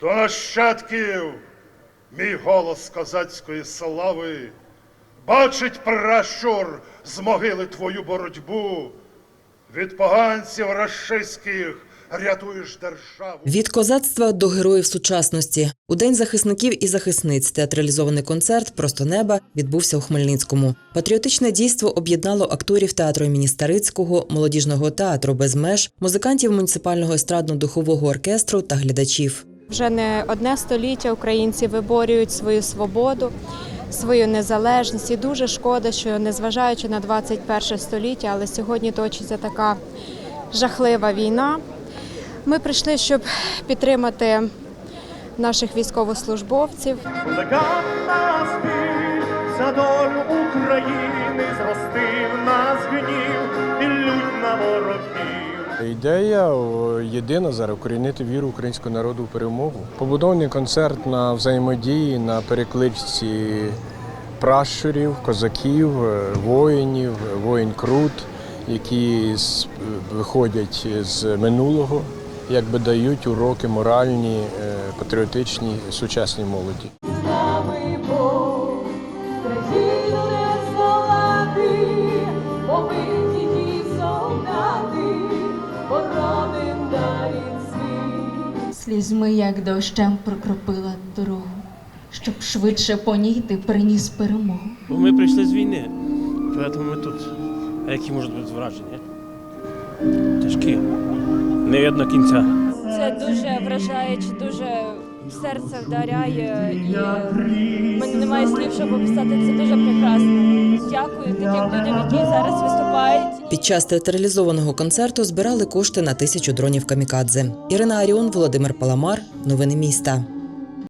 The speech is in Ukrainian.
до нащадків мій голос козацької слави. Бачить пращур з могили твою боротьбу. Від поганців рашистських рятуєш державу. Від козацтва до героїв сучасності у день захисників і захисниць театралізований концерт Просто неба відбувся у Хмельницькому. Патріотичне дійство об'єднало акторів театру імені Старицького, молодіжного театру без меж, музикантів муніципального естрадно-духового оркестру та глядачів. Вже не одне століття українці виборюють свою свободу, свою незалежність. І дуже шкода, що незважаючи на 21 століття, але сьогодні точиться така жахлива війна. Ми прийшли, щоб підтримати наших військовослужбовців. За долю України, зростив нас гнів і лють на ворогів. Ідея єдина зараз укорінити віру українського народу в перемогу. Побудований концерт на взаємодії, на перекличці пращурів, козаків, е, воїнів, воїн Крут, які виходять з минулого, якби дають уроки моральні, е, патріотичні сучасній молоді. Слізьми, як дощем, прокропила дорогу, щоб швидше по ній ти приніс перемогу. Бо ми прийшли з війни, тому ми тут. А які можуть бути враження? Тяжкі. Не видно кінця. Це дуже вражаюче, дуже серце вдаряє. І в мене немає слів, щоб описати. Це дуже прекрасно. Дякую таким людям, які зараз виступають. Під час театралізованого концерту збирали кошти на тисячу дронів камікадзе. Ірина Аріон, Володимир Паламар. Новини міста.